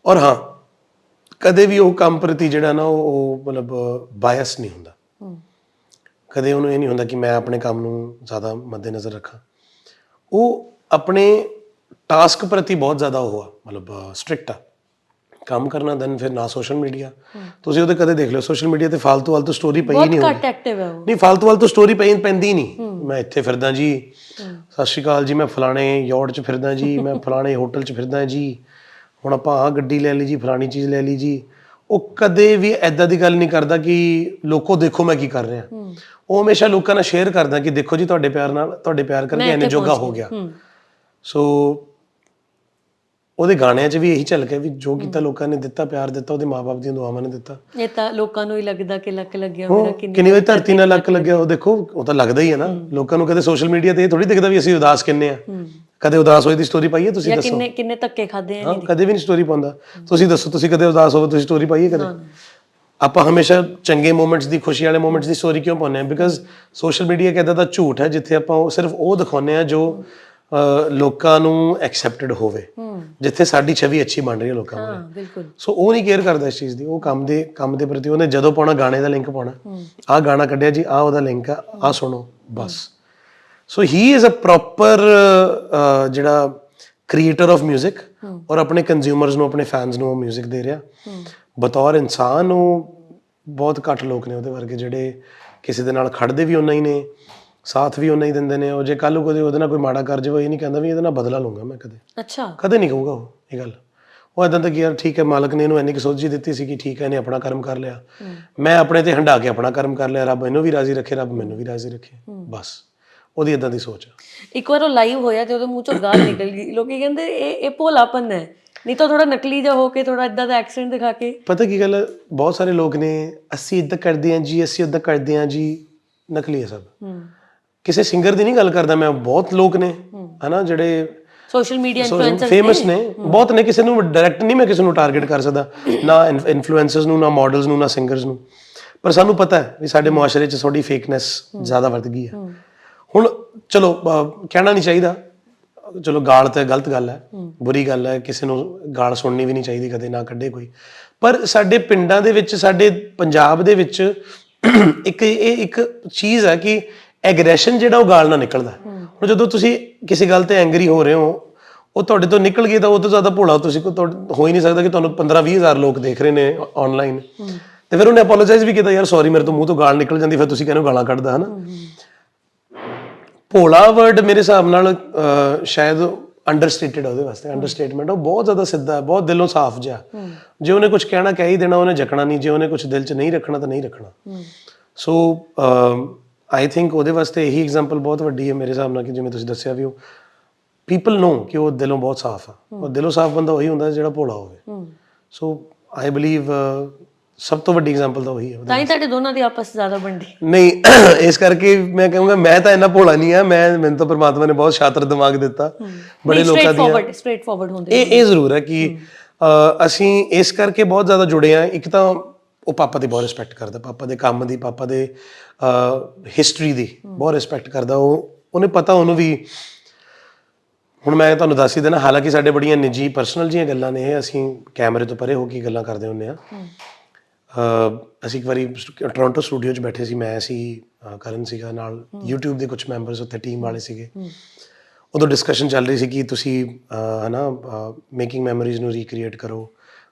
ਔਰ ਹਾਂ ਕਦੇ ਵੀ ਉਹ ਕੰਮ ਪ੍ਰਤੀ ਜਿਹੜਾ ਨਾ ਉਹ ਮਤਲਬ ਬਾਇਸ ਨਹੀਂ ਹੁੰਦਾ। ਕਦੇ ਉਹਨੂੰ ਇਹ ਨਹੀਂ ਹੁੰਦਾ ਕਿ ਮੈਂ ਆਪਣੇ ਕੰਮ ਨੂੰ ਜ਼ਿਆਦਾ ਮੱਦੇਨਜ਼ਰ ਰੱਖਾਂ। ਉਹ ਆਪਣੇ ਟਾਸਕ ਪ੍ਰਤੀ ਬਹੁਤ ਜ਼ਿਆਦਾ ਉਹ ਮਤਲਬ ਸਟ੍ਰਿਕਟ ਆ। ਕੰਮ ਕਰਨਾ ਦਨ ਫਿਰ ਨਾ ਸੋਸ਼ਲ ਮੀਡੀਆ ਤੁਸੀਂ ਉਹਦੇ ਕਦੇ ਦੇਖ ਲਿਓ ਸੋਸ਼ਲ ਮੀਡੀਆ ਤੇ ਫालतू ਵਾਲ ਸਟੋਰੀ ਪਈ ਨਹੀਂ ਹੁੰਦੀ। ਬਹੁਤ ਘੱਟ ਐਕਟਿਵ ਹੈ ਉਹ। ਨਹੀਂ ਫालतू ਵਾਲ ਸਟੋਰੀ ਪਈ ਪੈਂਦੀ ਨਹੀਂ। ਮੈਂ ਇੱਥੇ ਫਿਰਦਾ ਜੀ। ਸਤਿ ਸ਼੍ਰੀ ਅਕਾਲ ਜੀ ਮੈਂ ਫਲਾਣੇ ਯਾਰਡ 'ਚ ਫਿਰਦਾ ਜੀ ਮੈਂ ਫਲਾਣੇ ਹੋਟਲ 'ਚ ਫਿਰਦਾ ਜੀ। ਹੁਣ ਆਪਾਂ ਆ ਗੱਡੀ ਲੈ ਲਈ ਜੀ ਫਲਾਣੀ ਚੀਜ਼ ਲੈ ਲਈ ਜੀ। ਉਹ ਕਦੇ ਵੀ ਐਦਾਂ ਦੀ ਗੱਲ ਨਹੀਂ ਕਰਦਾ ਕਿ ਲੋਕੋ ਦੇਖੋ ਮੈਂ ਕੀ ਕਰ ਰਿਹਾ। ਉਹ ਹਮੇਸ਼ਾ ਲੋਕਾਂ ਨਾਲ ਸ਼ੇਅਰ ਕਰਦਾ ਕਿ ਦੇਖੋ ਜੀ ਤੁਹਾਡੇ ਪਿਆਰ ਨਾਲ ਤੁਹਾਡੇ ਪਿਆਰ ਕਰਕੇ ਇਹਨੇ ਜੋਗਾ ਹੋ ਗਿਆ। ਸੋ ਉਹਦੇ ਗਾਣਿਆਂ 'ਚ ਵੀ ਇਹੀ ਝਲਕ ਹੈ ਵੀ ਜੋ ਕੀਤਾ ਲੋਕਾਂ ਨੇ ਦਿੱਤਾ ਪਿਆਰ ਦਿੱਤਾ ਉਹਦੇ ਮਾਪੇ ਦੀਆਂ ਦੁਆਵਾਂ ਨੇ ਦਿੱਤਾ। ਇਹ ਤਾਂ ਲੋਕਾਂ ਨੂੰ ਹੀ ਲੱਗਦਾ ਕਿ ਲੱਕ ਲੱਗਿਆ ਮੇਰਾ ਕਿੰਨੀ ਕਿੰਨੀ ਵਾਰੀ ਧਰਤੀ ਨਾਲ ਲੱਕ ਲੱਗਿਆ ਉਹ ਦੇਖੋ ਉਹ ਤਾਂ ਲੱਗਦਾ ਹੀ ਹੈ ਨਾ। ਲੋਕਾਂ ਨੂੰ ਕਦੇ ਸੋਸ਼ਲ ਮੀਡੀਆ ਤੇ ਇਹ ਥੋੜੀ ਦਿਖਦਾ ਵੀ ਅਸੀਂ ਉਦਾਸ ਕਿੰਨੇ ਆ। ਕਦੇ ਉਦਾਸ ਹੋਏ ਦੀ ਸਟੋਰੀ ਪਾਈਏ ਤੁਸੀਂ ਜਾਂ ਦੱਸੋ। ਕਿੰਨੇ ਕਿੰਨੇ ਧੱਕੇ ਖਾਦੇ ਆ ਹਾਂ ਕਦੇ ਵੀ ਨਹੀਂ ਸਟੋਰੀ ਪਾਉਂਦਾ। ਤੁਸੀਂ ਦੱਸੋ ਤੁਸੀਂ ਕਦੇ ਉਦਾਸ ਹੋਵੇ ਤੁਸੀਂ ਸਟੋਰੀ ਪਾਈਏ ਕਦੇ? ਆਪਾਂ ਹਮੇਸ਼ਾ ਚੰਗੇ ਮੂਮੈਂਟਸ ਦੀ ਖੁਸ਼ੀ ਵਾਲੇ ਮੂਮੈਂਟਸ ਦੀ ਸਟੋਰੀ ਕਿਉਂ ਪਾਉਂਦੇ ਆ ਬਿਕਾਜ਼ ਸੋਸ਼ਲ ਮੀਡੀਆ ਕਹਿੰਦਾ ਤਾਂ ਝੂਠ ਹੈ ਜਿੱਥੇ ਆਪਾਂ ਉਹ ਸਿਰਫ ਉਹ ਦਿਖਾਉਂਦੇ ਆ ਜੋ ਅਹ, ਲੋਕਾਂ ਨੂੰ ਐਕਸੈਪਟਡ ਹੋਵੇ। ਜਿੱਥੇ ਸਾਡੀ ਛਵੀ ਅੱਛੀ ਬਣ ਰਹੀ ਹੈ ਲੋਕਾਂ ਨੂੰ ਹਾਂ ਬਿਲਕੁਲ। ਸੋ ਉਹ ਨਹੀਂ ਕੇਅਰ ਕਰਦਾ ਇਸ ਚੀਜ਼ ਦੀ। ਉਹ ਕੰਮ ਦੇ ਕੰਮ ਦੇ ਪ੍ਰਤੀ ਉਹਨੇ ਜਦੋਂ ਪਾਉਣਾ ਗਾਣੇ ਦਾ ਲਿੰਕ ਪਾਉਣਾ। ਆਹ ਗਾਣਾ ਕੱਢਿਆ ਜੀ ਆਹ ਉਹਦਾ ਲਿੰਕ ਆ ਆਹ ਸੁਣੋ ਬਸ। so he is a proper ਜਿਹੜਾ ਕ੍ਰੀਏਟਰ ਆਫ 뮤직 ਔਰ ਆਪਣੇ ਕੰਜ਼ਿਊਮਰਸ ਨੂੰ ਆਪਣੇ ਫੈਨਸ ਨੂੰ ਉਹ 뮤직 ਦੇ ਰਿਹਾ ਬਤੌਰ ਇਨਸਾਨ ਉਹ ਬਹੁਤ ਘੱਟ ਲੋਕ ਨੇ ਉਹਦੇ ਵਰਗੇ ਜਿਹੜੇ ਕਿਸੇ ਦੇ ਨਾਲ ਖੜਦੇ ਵੀ ਉਨਾ ਹੀ ਨੇ ਸਾਥ ਵੀ ਉਨਾ ਹੀ ਦਿੰਦੇ ਨੇ ਉਹ ਜੇ ਕੱਲ ਨੂੰ ਕਦੇ ਉਹਦੇ ਨਾਲ ਕੋਈ ਮਾੜਾ ਕਰ ਜਾਵੇ ਇਹ ਨਹੀਂ ਕਹਿੰਦਾ ਵੀ ਇਹਦੇ ਨਾਲ ਬਦਲਾ ਲਊਂਗਾ ਮੈਂ ਕਦੇ ਅੱਛਾ ਕਦੇ ਨਹੀਂ ਕਹੂਗਾ ਉਹ ਇਹ ਗੱਲ ਉਹ ਇਦਾਂ ਤਾਂ ਕਿ ਯਾਰ ਠੀਕ ਹੈ ਮਾਲਕ ਨੇ ਇਹਨੂੰ ਇੰਨੀ ਕੁ ਸੋਝੀ ਦਿੱਤੀ ਸੀ ਕਿ ਠੀਕ ਹੈ ਇਹਨੇ ਆਪਣਾ ਕਰਮ ਕਰ ਲਿਆ ਮੈਂ ਆਪਣੇ ਤੇ ਹੰਡਾ ਕੇ ਆਪਣਾ ਕਰਮ ਕਰ ਲਿਆ ਰੱਬ ਇਹਨੂੰ ਵੀ ਰਾਜ਼ੀ ਰੱਖੇ ਰੱਬ ਮੈਨੂੰ ਵੀ ਰਾਜ਼ੀ ਰੱਖੇ ਬਸ ਉਹਦੀ ਇਦਾਂ ਦੀ ਸੋਚ ਆ। ਇੱਕ ਵਾਰ ਉਹ ਲਾਈਵ ਹੋਇਆ ਤੇ ਉਹਦੇ ਮੂੰਹ ਚੋਂ ਗਾਲ ਨਿਕਲ ਗਈ। ਲੋਕੀ ਕਹਿੰਦੇ ਇਹ ਇਹ ਭੋਲਾਪਨ ਹੈ। ਨਹੀਂ ਤਾਂ ਥੋੜਾ ਨਕਲੀ ਜਿਹਾ ਹੋ ਕੇ ਥੋੜਾ ਇਦਾਂ ਦਾ ਐਕਸੈਂਟ ਦਿਖਾ ਕੇ। ਪਤਾ ਕੀ ਗੱਲ ਬਹੁਤ ਸਾਰੇ ਲੋਕ ਨੇ ਅਸੀਂ ਇਦਾਂ ਕਰਦੇ ਹਾਂ ਜੀ ਅਸੀਂ ਉਦਾਂ ਕਰਦੇ ਹਾਂ ਜੀ ਨਕਲੀ ਹੈ ਸਭ। ਕਿਸੇ ਸਿੰਗਰ ਦੀ ਨਹੀਂ ਗੱਲ ਕਰਦਾ ਮੈਂ ਬਹੁਤ ਲੋਕ ਨੇ ਹਨਾ ਜਿਹੜੇ ਸੋਸ਼ਲ ਮੀਡੀਆ ਇਨਫਲੂਐਂਸਰ ਫੇਮਸ ਨੇ ਬਹੁਤ ਨੇ ਕਿਸੇ ਨੂੰ ਡਾਇਰੈਕਟ ਨਹੀਂ ਮੈਂ ਕਿਸੇ ਨੂੰ ਟਾਰਗੇਟ ਕਰ ਸਕਦਾ ਨਾ ਇਨਫਲੂਐਂਸਰਸ ਨੂੰ ਨਾ ਮਾਡਲਸ ਨੂੰ ਨਾ ਸਿੰਗਰਸ ਨੂੰ। ਪਰ ਸਾਨੂੰ ਪਤਾ ਹੈ ਵੀ ਸਾਡੇ ਮੁਆਸ਼ਰੇ 'ਚ ਥੋੜੀ ਫੇਕਨੈਸ ਜ਼ਿਆਦਾ ਵੱਧ ਗਈ ਹੈ। ਹੁਣ ਚਲੋ ਅਹ, ਕਹਿਣਾ ਨਹੀਂ ਚਾਹੀਦਾ। ਚਲੋ ਗਾਲ ਤੇ ਗਲਤ ਗੱਲ ਹੈ ਬੁਰੀ ਗੱਲ ਹੈ ਕਿਸੇ ਨੂੰ ਗਾਲ ਸੁਣਨੀ ਵੀ ਨਹੀਂ ਚਾਹੀਦੀ ਕਦੇ ਨਾ ਕੱਢੇ ਕੋਈ। ਪਰ ਸਾਡੇ ਪਿੰਡਾਂ ਦੇ ਵਿੱਚ ਸਾਡੇ ਪੰਜਾਬ ਦੇ ਵਿੱਚ *clears throat* ਇੱਕ ਇਹ ਇੱਕ ਚੀਜ਼ ਹੈ ਕਿ ਐਗਰੈਸ਼ਨ ਜਿਹੜਾ ਉਹ ਗਾਲ ਨਾਲ ਨਿਕਲਦਾ ਹੈ। ਹੁਣ ਜਦੋਂ ਤੁਸੀਂ ਕਿਸੇ ਗੱਲ ਤੇ ਐਂਗਰੀ ਹੋ ਰਹੇ ਹੋ ਉਹ ਤੁਹਾਡੇ ਤੋਂ ਨਿਕਲ ਗਈ ਤਾਂ ਉਹ ਤੋਂ ਜ਼ਿਆਦਾ ਭੋਲਾ ਤੁਸੀਂ ਕੋ ਤੁਹਾਡੇ- ਹੋ ਹੀ ਨਹੀਂ ਸਕਦਾ ਕਿ ਤੁਹਾਨੂੰ 15 20 ਹਜ਼ਾਰ ਲੋਕ ਦੇਖ ਰਹੇ ਨੇ ਆਨਲਾਈਨ ਤੇ ਫਿਰ ਉਹਨੇ ਅਪੋਲੋਜਾਈਜ਼ ਵੀ ਕੀਤਾ ਯਾਰ ਸੌਰੀ ਮੇਰੇ ਤੋਂ ਮੂੰਹ ਤੋਂ ਗਾਲ ਨਿਕਲ ਜਾਂਦੀ ਫਿਰ ਤੁਸੀਂ ਕਹਿੰਦੇ ਹੋ ਗਾਲਾਂ ਕੱਢਦਾ ਹਨਾ? ਭੋਲਾ ਵਰਡ ਮੇਰੇ ਹਿਸਾਬ ਨਾਲ ਅਹ, ਸ਼ਾਇਦ ਅੰਡਰਸਟੇਟਡ ਉਹਦੇ ਵਾਸਤੇ ਅੰਡਰਸਟੇਟਮੈਂਟ ਉਹ ਬਹੁਤ ਜ਼ਿਆਦਾ ਸਿੱਧਾ ਹੈ ਬਹੁਤ ਦਿਲੋਂ ਸਾਫ਼ ਜਿਹਾ। ਜੇ ਉਹਨੇ ਕੁਝ ਕਹਿਣਾ ਕਹਿ ਹੀ ਦੇਣਾ ਉਹਨੇ ਜਕਣਾ ਨਹੀਂ ਜੇ ਉਹਨੇ ਕੁਝ ਦਿਲ 'ਚ ਨਹੀਂ ਰੱਖਣਾ ਤਾਂ ਨਹੀਂ ਰੱਖਣਾ। ਸੋ ਆਈ ਥਿੰਕ ਉਹਦੇ ਵਾਸਤੇ ਇਹੀ ਐਗਜ਼ਾਮਪਲ ਬਹੁਤ ਵੱਡੀ ਹੈ ਮੇਰੇ ਹਿਸਾਬ ਨਾਲ ਕਿ ਜਿਵੇਂ ਤੁਸੀਂ ਦੱਸਿਆ ਵੀ ਉਹ ਪੀਪਲ ਨੋ ਕਿ ਉਹ ਦਿਲੋਂ ਬਹੁਤ ਸਾਫ਼ ਆ। ਉਹ ਦਿਲੋਂ ਸਾਫ਼ ਬੰਦਾ ਉਹੀ ਹੁੰਦਾ ਜਿਹੜਾ ਭੋਲਾ ਹੋਵੇ। ਸੋ ਆਈ ਬਲੀਵ ਸਭ ਤੋਂ ਵੱਡੀ ਐਗਜ਼ਾਮਪਲ ਤਾਂ ਉਹੀ ਹੈ ਤਾਂ ਹੀ ਤੁਹਾਡੇ ਦੋਨਾਂ ਦੀ ਆਪਸ 'ਚ ਜ਼ਿਆਦਾ ਬਣਦੀ। ਨਹੀਂ *clears throat* ਇਸ ਕਰਕੇ ਮੈਂ ਕਹੂੰਗਾ ਮੈਂ ਤਾਂ ਇੰਨਾ ਭੋਲਾ ਨਹੀਂ ਆ ਮੈਂ ਮੈਨੂੰ ਤਾਂ ਪ੍ਰਮਾਤਮਾ ਨੇ ਬਹੁਤ ਸ਼ਾਤਰ ਦਿਮਾਗ ਦਿੱਤਾ। ਬੜੇ ਲੋਕਾਂ ਫਾਰਵਰਡ ਸਟ੍ਰੇਟ ਫਾਰਵਰਡ ਹੁੰਦੇ ਇਹ ਇਹ ਜ਼ਰੂਰ ਹੈ ਕਿ ਅਸੀਂ ਇਸ ਕਰਕੇ ਬਹੁਤ ਜ਼ਿਆਦਾ ਜੁੜੇ ਆ ਇੱਕ ਤਾਂ ਉਹ ਪਾਪਾ ਦੀ ਬਹੁਤ ਰਿਸਪੈਕਟ ਕਰਦਾ ਪਾਪਾ ਦੇ ਕੰਮ ਦੀ ਪਾਪਾ ਦੇ ਹਿਸਟਰੀ ਦੀ ਬਹੁਤ ਰਿਸਪੈਕਟ ਕਰਦਾ। ਉਹ ਉਹਨੇ ਪਤਾ ਉਹਨੂੰ ਵੀ ਹੁਣ ਮੈਂ ਤੁਹਾਨੂੰ ਦੱਸ ਹੀ ਦੇਣਾ ਹਾਲਾਂਕਿ ਸਾਡੇ ਬੜੀਆਂ ਨਿੱਜੀ ਪਰਸਨਲ ਜੀਆਂ ਗੱਲਾਂ ਨੇ ਇਹ ਅਸੀਂ ਕੈਮਰੇ ਤੋਂ ਪਰੇ ਹੋ ਕੇ ਗੱਲਾਂ ਕਰਦੇ ਹੁੰਨੇ ਆ ਅਸੀਂ ਇੱਕ ਵਾਰੀ ਟੋਰਾਂਟੋ ਸਟੂਡੀਓ 'ਚ ਬੈਠੇ ਸੀ ਮੈਂ ਸੀ ਕਰਨ ਸੀਗਾ ਨਾਲ YouTube ਦੇ ਕੁਝ ਮੈਂਬਰਸ ਉੱਥੇ ਟੀਮ ਵਾਲੇ ਸੀਗੇ। ਉਦੋਂ ਡਿਸਕਸ਼ਨ ਚੱਲ ਰਹੀ ਸੀ ਕਿ ਤੁਸੀਂ ਹਨਾ ਮੇਕਿੰਗ ਮੈਮਰੀਜ਼ ਨੂੰ ਰੀਕ੍ਰੀਏਟ ਕਰੋ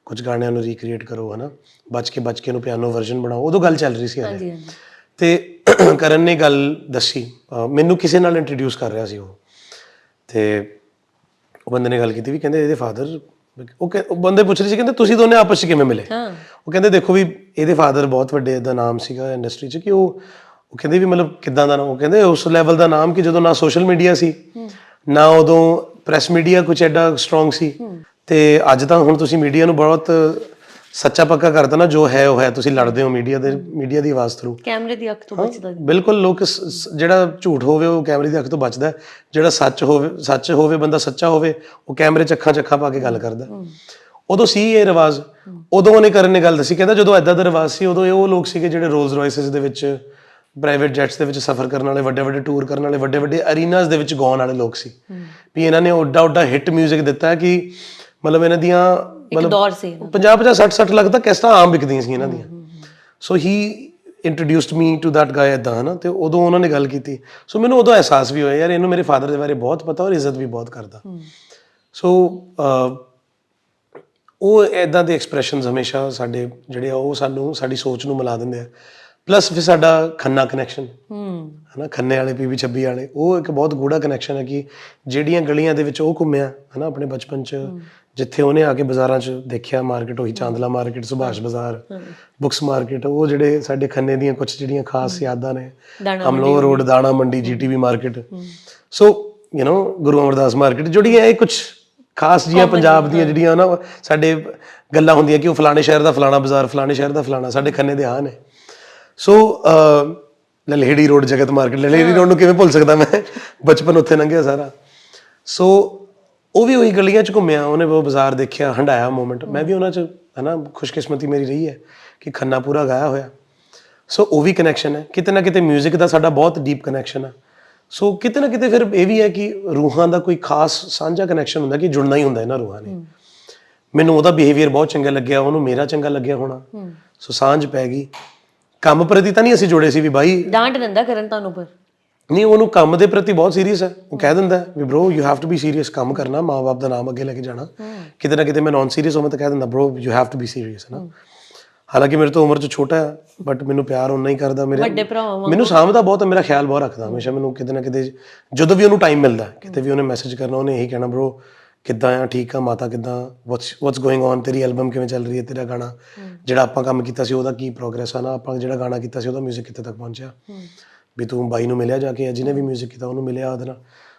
ਕੁਝ ਗਾਣਿਆਂ ਨੂੰ ਰੀਕ੍ਰੀਏਟ ਕਰੋ ਹਨਾ ਬਚ ਕੇ ਬਚ ਕੇ ਨੂੰ ਪਿਆਨੋ ਵਰਜ਼ਨ ਬਣਾਓ ਉਦੋਂ ਗੱਲ ਚੱਲ ਰਹੀ ਸੀ ਹਾਂਜੀ। ਹਾਂਜੀ ਤੇ *clears throat* ਕਰਨ ਨੇ ਗੱਲ ਦੱਸੀ ਮੈਨੂੰ ਕਿਸੇ ਨਾਲ ਇੰਟਰੋਡਿਊਸ ਕਰ ਰਿਹਾ ਸੀ ਉਹ। ਤੇ ਉਹ ਬੰਦੇ ਨੇ ਗੱਲ ਕੀਤੀ ਵੀ ਕਹਿੰਦੇ ਇਹਦੇ ਫਾਦਰ ਉਹ ਬੰਦੇ ਪੁੱਛ ਰਹੇ ਸੀ ਕਹਿੰਦੇ ਤੁਸੀਂ ਦੋਨੇ ਆਪਸ 'ਚ ਕਿਵੇਂ ਮਿਲੇ? ਹਾਂ। ਉਹ ਕਹਿੰਦੇ ਦੇਖੋ ਵੀ ਇਹਦੇ ਫਾਦਰ ਬਹੁਤ ਵੱਡੇ ਦਾ ਨਾਮ ਸੀਗਾ ਇੰਡਸਟਰੀ 'ਚ ਕਿ ਉਹ ਉਹ ਕਹਿੰਦੇ ਵੀ ਮਤਲਬ ਕਿੱਦਾਂ ਦਾ ਨਾਮ ਉਹ ਕਹਿੰਦੇ ਉਸ ਲੈਵਲ ਦਾ ਨਾਮ ਕਿ ਜਦੋਂ ਨਾ ਸੋਸ਼ਲ ਮੀਡੀਆ ਸੀ ਨਾ ਉਦੋਂ ਪ੍ਰੈਸ ਮੀਡੀਆ ਕੁਝ ਐਡਾ ਸਟਰੋਂਗ ਸੀ। ਤੇ ਅੱਜ ਤਾਂ ਹੁਣ ਤੁਸੀਂ ਮੀਡੀਆ ਨੂੰ ਬਹੁਤ ਸੱਚਾ ਪੱਕਾ ਕਰਤਾ ਨਾ ਜੋ ਹੈ ਉਹ ਹੈ ਤੁਸੀਂ ਲੜਦੇ ਹੋ ਮੀਡੀਆ ਦੇ ਮੀਡੀਆ ਦੀ ਆਵਾਜ਼ ਥਰੂ ਕੈਮਰੇ ਦੀ ਅੱਖ ਤੋਂ ਬਚਦਾ। ਬਿਲਕੁਲ ਲੋਕ ਜਿਹੜਾ ਝੂਠ ਹੋਵੇ ਉਹ ਕੈਮਰੇ ਦੀ ਅੱਖ ਤੋਂ ਬਚਦਾ। ਜਿਹੜਾ ਸੱਚ ਹੋਵੇ ਸੱਚ ਹੋਵੇ ਬੰਦਾ ਸੱਚਾ ਹੋਵੇ ਉਹ ਕੈਮਰੇ 'ਚ ਅੱਖਾਂ 'ਚ ਅੱਖਾਂ ਪਾ ਕੇ ਗੱਲ ਕਰਦਾ ਉਦੋਂ ਸੀ ਇਹ ਰਿਵਾਜ। ਉਦੋਂ ਉਹਨੇ ਕਰਨ ਨੇ ਗੱਲ ਦੱਸੀ ਕਹਿੰਦਾ ਜਦੋਂ ਐਦਾਂ ਦਾ ਰਿਵਾਜ ਸੀ ਉਦੋਂ ਇਹ ਉਹ ਲੋਕ ਸੀਗੇ ਜਿਹੜੇ ਰੋਲਸ ਰਾਇਸਸ ਦੇ ਵਿੱਚ ਪ੍ਰਾਈਵੇਟ ਜੈਟਸ ਦੇ ਵਿੱਚ ਸਫ਼ਰ ਕਰਨ ਵਾਲੇ ਵੱਡੇ ਵੱਡੇ ਟੂਰ ਕਰਨ ਵਾਲੇ ਵੱਡੇ ਵੱਡੇ ਅਰੀਨਾਸ ਦੇ ਵਿੱਚ ਗਾਉਣ ਵਾਲੇ ਲੋਕ ਸੀ। ਵੀ ਇਹਨਾਂ ਨੇ ਓਡਾ ਓਡਾ ਹਿੱਟ 뮤직 ਦਿੱਤਾ ਕਿ ਮਤਲਬ ਇਹਨਾਂ ਦੀਆਂ ਇੱਕ ਦੌਰ ਸੀ 50 50 60 60 ਲੱਖ ਤੱਕ ਕਿਸ਼ਤਾਂ ਆਮ ਵਿਕਦੀਆਂ ਸੀ ਇਹਨਾਂ ਦੀਆਂ। So he introduced me to that guy ਇਦਾਂ ਹਨਾ? ਤੇ ਉਦੋਂ ਉਹਨਾਂ ਨੇ ਗੱਲ ਕੀਤੀ। ਸੋ ਮੈਨੂੰ ਉਦੋਂ ਅਹਿਸਾਸ ਵੀ ਹੋਇਆ ਯਾਰ ਇਹਨੂੰ ਮੇਰੇ ਫਾਦਰ ਦੇ ਬਾਰੇ ਬਹੁਤ ਪਤਾ ਔਰ ਇੱਜ਼ਤ ਵੀ ਬਹੁਤ ਕਰਦਾ। ਸੋ ਉਹ ਐਦਾਂ ਦੇ ਐਕਸਪ੍ਰੈਸ਼ਨਸ ਹਮੇਸ਼ਾ ਸਾਡੇ ਜਿਹੜੇ ਆ ਉਹ ਸਾਨੂੰ ਸਾਡੀ ਸੋਚ ਨੂੰ ਮਿਲਾ ਦਿੰਦੇ ਆ। ਪਲੱਸ ਫਿਰ ਸਾਡਾ ਖੰਨਾ ਕਨੈਕਸ਼ਨ ਹੂੰ। ਹਨਾ ਖੰਨੇ ਵਾਲੇ ਪੀਵੀ 26 ਵਾਲੇ ਉਹ ਇੱਕ ਬਹੁਤ ਗੂੜਾ ਕਨੈਕਸ਼ਨ ਹੈ ਕਿ ਜਿਹੜੀਆਂ ਗਲੀਆਂ ਦੇ ਵਿੱਚ ਉਹ ਘੁੰਮਿਆ ਹਨਾ ਆਪਣੇ ਬਚਪਨ 'ਚ ਜਿੱਥੇ ਉਹਨੇ ਆ ਕੇ ਬਾਜ਼ਾਰਾਂ 'ਚ ਦੇਖਿਆ ਮਾਰਕੀਟ ਉਹੀ ਚਾਂਦਲਾ ਮਾਰਕੀਟ ਸੁਭਾਸ਼ ਬਾਜ਼ਾਰ ਬੁక్స్ ਮਾਰਕੀਟ ਉਹ ਜਿਹੜੇ ਸਾਡੇ ਖੰਨੇ ਦੀਆਂ ਕੁਝ ਜਿਹੜੀਆਂ ਖਾਸ ਯਾਦਾਂ ਨੇ ਹਮਲੋ ਰੋਡ ਦਾਣਾ ਮੰਡੀ GTV market so you know Guru Amardas market ਜਿਹੜੀਆਂ ਇਹ ਕੁਝ ਖਾਸ ਜੀਆਂ ਪੰਜਾਬ ਦੀਆਂ ਜਿਹੜੀਆਂ ਨਾ ਸਾਡੇ ਗੱਲਾਂ ਹੁੰਦੀਆਂ ਕਿ ਉਹ ਫਲਾਣੇ ਸ਼ਹਿਰ ਦਾ ਫਲਾਣਾ ਬਾਜ਼ਾਰ ਫਲਾਣੇ ਸ਼ਹਿਰ ਦਾ ਫਲਾਣਾ ਸਾਡੇ ਖੰਨੇ ਦੇ ਹਾਂ ਨੇ। So Lalheri road Jagat market Lalheri road ਨੂੰ ਕਿਵੇਂ ਭੁੱਲ ਸਕਦਾ ਮੈਂ? ਬਚਪਨ ਉੱਥੇ ਲੰਘਿਆ ਸਾਰਾ। ਸੋ ਉਹ ਵੀ ਉਹੀ ਗਲੀਆਂ 'ਚ ਘੁੰਮਿਆ ਉਹਨੇ ਉਹ ਬਾਜ਼ਾਰ ਦੇਖਿਆ ਹੰਡਾਇਆ ਮੂਮੈਂਟ ਮੈਂ ਵੀ ਉਹਨਾਂ 'ਚ ਹਨਾ ਖੁਸ਼ਕਿਸਮਤੀ ਮੇਰੀ ਰਹੀ ਹੈ ਕਿ ਖੰਨਾ ਪੂਰਾ ਗਾਇਆ ਹੋਇਆ। ਸੋ ਉਹ ਵੀ ਕਨੈਕਸ਼ਨ ਹੈ। ਕਿਤੇ ਨਾ ਕਿਤੇ 뮤직 ਦਾ ਸਾਡਾ ਬਹੁਤ ਡੀਪ ਕਨੈਕਸ਼ਨ ਹੈ ਸੋ ਕਿਤੇ ਨਾ ਕਿਤੇ ਫਿਰ ਇਹ ਵੀ ਹੈ ਕਿ ਰੂਹਾਂ ਦਾ ਕੋਈ ਖਾਸ ਸਾਂਝਾ ਕਨੈਕਸ਼ਨ ਹੁੰਦਾ ਕਿ ਜੁੜਨਾ ਹੀ ਹੁੰਦਾ ਇਹਨਾਂ ਰੂਹਾਂ ਨੇ। ਮੈਨੂੰ ਉਹਦਾ ਬਿਹੇਵੀਅਰ ਬਹੁਤ ਚੰਗਾ ਲੱਗਿਆ ਉਹਨੂੰ ਮੇਰਾ ਚੰਗਾ ਲੱਗਿਆ ਹੋਣਾ। ਸੋ ਸਾਂਝ ਪੈ ਗਈ। ਕੰਮ ਪ੍ਰਤੀ ਤਾਂ ਨਹੀਂ ਅਸੀਂ ਜੁੜੇ ਸੀ ਵੀ ਬਾਈ। ਡਾਂਟ ਦਿੰਦਾ ਕਰਨ ਤੁਹਾਨੂੰ ਪਰ। ਨਹੀਂ ਉਹਨੂੰ ਕੰਮ ਦੇ ਪ੍ਰਤੀ ਬਹੁਤ ਸੀਰੀਅਸ ਹੈ। ਉਹ ਕਹਿ ਦਿੰਦਾ ਵੀ bro you have to be serious ਕੰਮ ਕਰਨਾ ਮਾਂ-ਬਾਪ ਦਾ ਨਾਮ ਅੱਗੇ ਲੈ ਕੇ ਜਾਣਾ। ਕਿਤੇ ਨਾ ਕਿਤੇ ਮੈਂ ਨਾਨ ਸੀਰੀਅਸ ਹੋਵਾਂ ਤਾਂ ਕਹਿ ਦਿੰਦਾ bro you have to be serious ਹੈ ਨਾ। ਹਾਲਾਂਕਿ ਮੇਰੇ ਤੋਂ ਉਮਰ 'ਚ ਛੋਟਾ ਹੈ ਬਟ ਮੈਨੂੰ ਪਿਆਰ ਉਨਾ ਹੀ ਕਰਦਾ ਮੇਰੇ ਵੱਡੇ ਭਰਾਵਾਂ ਵਾਂਗੂ। ਮੈਨੂੰ ਸਾਂਭਦਾ ਬਹੁਤ ਮੇਰਾ ਖਿਆਲ ਬਹੁਤ ਰੱਖਦਾ ਹਮੇਸ਼ਾ ਮੈਨੂੰ ਕਿਤੇ ਨਾ ਕਿਤੇ ਜਦੋਂ ਵੀ ਉਹਨੂੰ ਟਾਈਮ ਮਿਲਦਾ ਕਿਤੇ ਵੀ ਉਹਨੇ ਮੈਸੇਜ ਕਰਨਾ ਉਹਨੇ ਇਹੀ ਕਹਿਣਾ ਬ్రో ਕਿੱਦਾਂ ਆ? ਠੀਕ ਆ? ਮਾਤਾ ਕਿੱਦਾਂ? ਵਾਟਸ ਵਾਟਸ ਗੋਇੰਗ ਔਨ ਤੇਰੀ ਐਲਬਮ ਕਿਵੇਂ ਚੱਲ ਰਹੀ ਹੈ? ਤੇਰਾ ਗਾਣਾ? ਜਿਹੜਾ ਆਪਾਂ ਕੰਮ ਕੀਤਾ ਸੀ ਉਹਦਾ ਕੀ ਪ੍ਰੋਗਰੈਸ ਆ ਨਾ? ਆਪਾਂ ਜਿਹੜਾ ਗਾਣਾ ਕੀਤਾ ਸੀ ਉਹਦਾ 뮤직 ਕਿੱਥੇ ਤੱਕ ਪਹੁੰਚਿਆ? ਵੀ ਤੂੰ ਬਾਈ ਨੂੰ ਮਿਲਿਆ ਜਾ ਕੇ ਜਾਂ ਜਿਹਨੇ ਵੀ 뮤직 ਕੀਤਾ ਉਹਨੂੰ ਮਿਲਿਆ ਉਹਦੇ